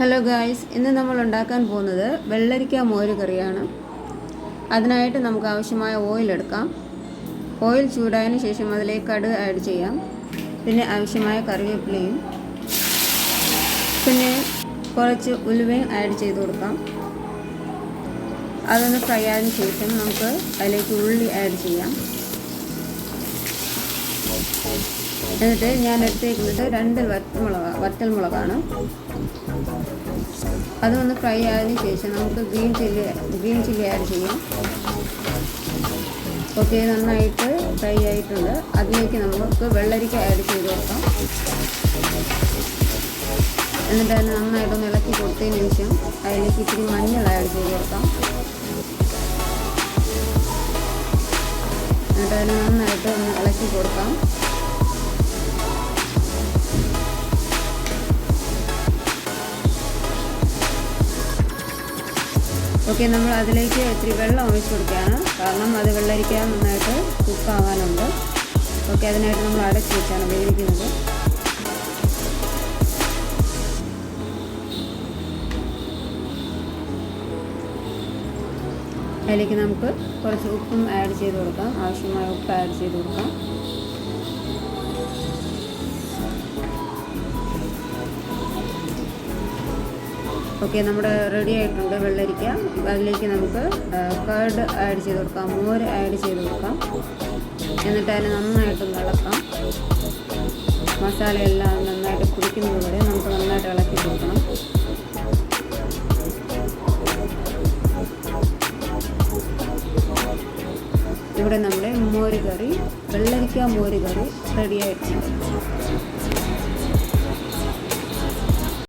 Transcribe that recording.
Hello guys ഇന്ന് നമ്മൾ ഉണ്ടാക്കാൻ പോകുന്നത് വെള്ളരിക്ക മോര് കറിയാണ്. അതിനായിട്ട് നമുക്ക് ആവശ്യമായ ഓയിൽ എടുക്കാം. ഓയിൽ ചൂടായതിന് ശേഷം അതിലേക്ക് കടുക് ആഡ് ചെയ്യാം. പിന്നെ ആവശ്യമായ കറിവേപ്പിലയും. പിന്നെ കുറച്ച് ഉലുവയും ആഡ് ചെയ്ത് കൊടുക്കാം. അതൊന്ന് ഫ്രൈ ആയതിനു ശേഷം നമുക്ക് അതിലേക്ക് ഉള്ളി ആഡ് ചെയ്യാം. എന്നിട്ട് ഞാൻ എടുത്തേക്കുന്നത് രണ്ട് വറ്റൽമുളക് വറ്റൽമുളകാണ്. അതൊന്ന് ഫ്രൈ ആയതിനു ശേഷം നമുക്ക് green chilli green chilli add ചെയ്യാം. ഓക്കെ നന്നായിട്ട് ഫ്രൈ ആയിട്ടുണ്ട്. അതിലേക്ക് നമുക്ക് വെള്ളരിക്ക ആഡ് ചെയ്ത് കൊടുക്കാം എന്നിട്ട് അതിന് നന്നായിട്ടൊന്ന് ഇളക്കി കൊടുത്തതിന് ശേഷം അതിലേക്ക് ഇത്തിരി മഞ്ഞൾ ആഡ് ചെയ്ത് കൊടുക്കാം എന്നിട്ട് അതിന് നന്നായിട്ട് ഒന്ന് ഇളക്കി കൊടുക്കാം. ഓക്കെ നമ്മൾ അതിലേക്ക് ഇത്തിരി വെള്ളം ഒഴിച്ചു കൊടുക്കുകയാണ്. കാരണം അത് വെള്ളരിക്കാൻ നന്നായിട്ട് കുക്കാവാനുണ്ട്. ഓക്കെ അതിനായിട്ട് നമ്മൾ അടച്ചു വെച്ചാണ് വേവിക്കുന്നത്. അതിലേക്ക് നമുക്ക് കുറച്ച് ഉപ്പും ആഡ് ചെയ്ത് കൊടുക്കാം. ആവശ്യമായ ഉപ്പ് ആഡ് ചെയ്ത് കൊടുക്കാം. ഓക്കെ നമ്മുടെ റെഡി ആയിട്ടുണ്ട് വെള്ളരിക്ക. അതിലേക്ക് നമുക്ക് കേർഡ് ആഡ് ചെയ്ത് കൊടുക്കാം മോര് ആഡ് ചെയ്ത് കൊടുക്കാം. എന്നിട്ട് അതിന് നന്നായിട്ടൊന്ന് ഇളക്കാം മസാലയെല്ലാം നന്നായിട്ട് പിടിക്കുന്നത് വരെ നമുക്ക് നന്നായിട്ട് ഇളക്കി കൊടുക്കണം. ഇവിടെ നമ്മുടെ മോര് കറി വെള്ളരിക്ക മോര് കറി റെഡി ആയിട്ടുണ്ട്.